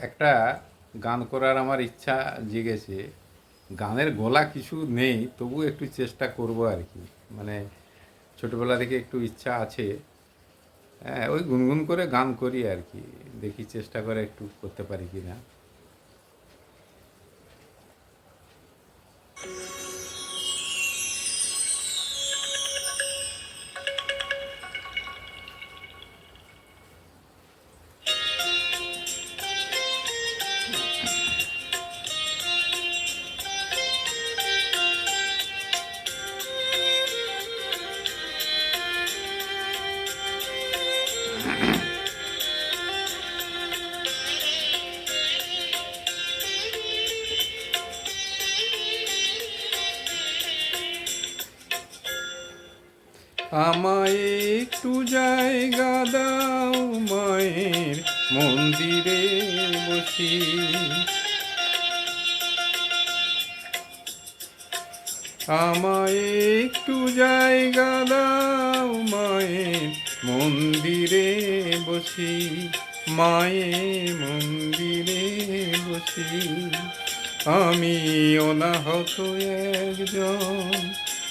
একটা গান করার আমার ইচ্ছা জেগেছে। গানের গলা কিছু নেই, তবু একটু চেষ্টা করব আর কি। মানে ছোটবেলা থেকে একটু ইচ্ছা আছে। হ্যাঁ ওই গুনগুন করে গান করি আর কি। দেখি চেষ্টা করে একটু করতে পারি কি না আমায় একটু জায়গা দাও মায়ের মন্দিরে বসি। আমায় একটু জায়গা দাও মায়ের মন্দিরে বসি মায়ে মন্দিরে বসি। আমি অনাহত একজন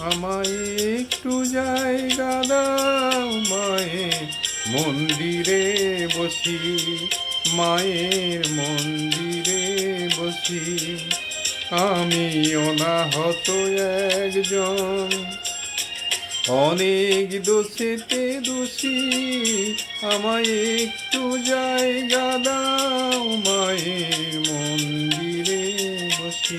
আমায় একটু জায়গা দাও মায়ের মন্দিরে বসি, মায়ের মন্দিরে বসি। আমি অনাহত একজন, অনেক দোষেতে দোষী। আমায় একটু জায়গা দাও মায়ের মন্দিরে বসি।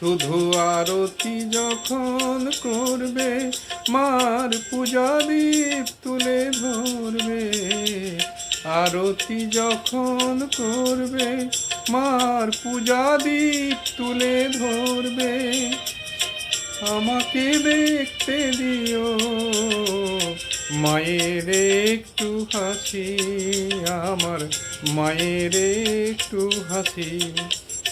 শুধু আরতি যখন করবে, মার পূজা দীপ তুলে ধরবে। আরতি যখন করবে, মার পূজা দীপ তুলে ধরবে। আমাকে দেখতে দিও, মায়ের একটু হাসি, আমার মায়ের একটু হাসি।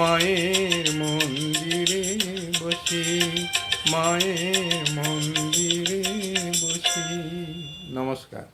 মায়ের মন্দিরে বসি মায়ের মন্দিরে বসি। নমস্কার।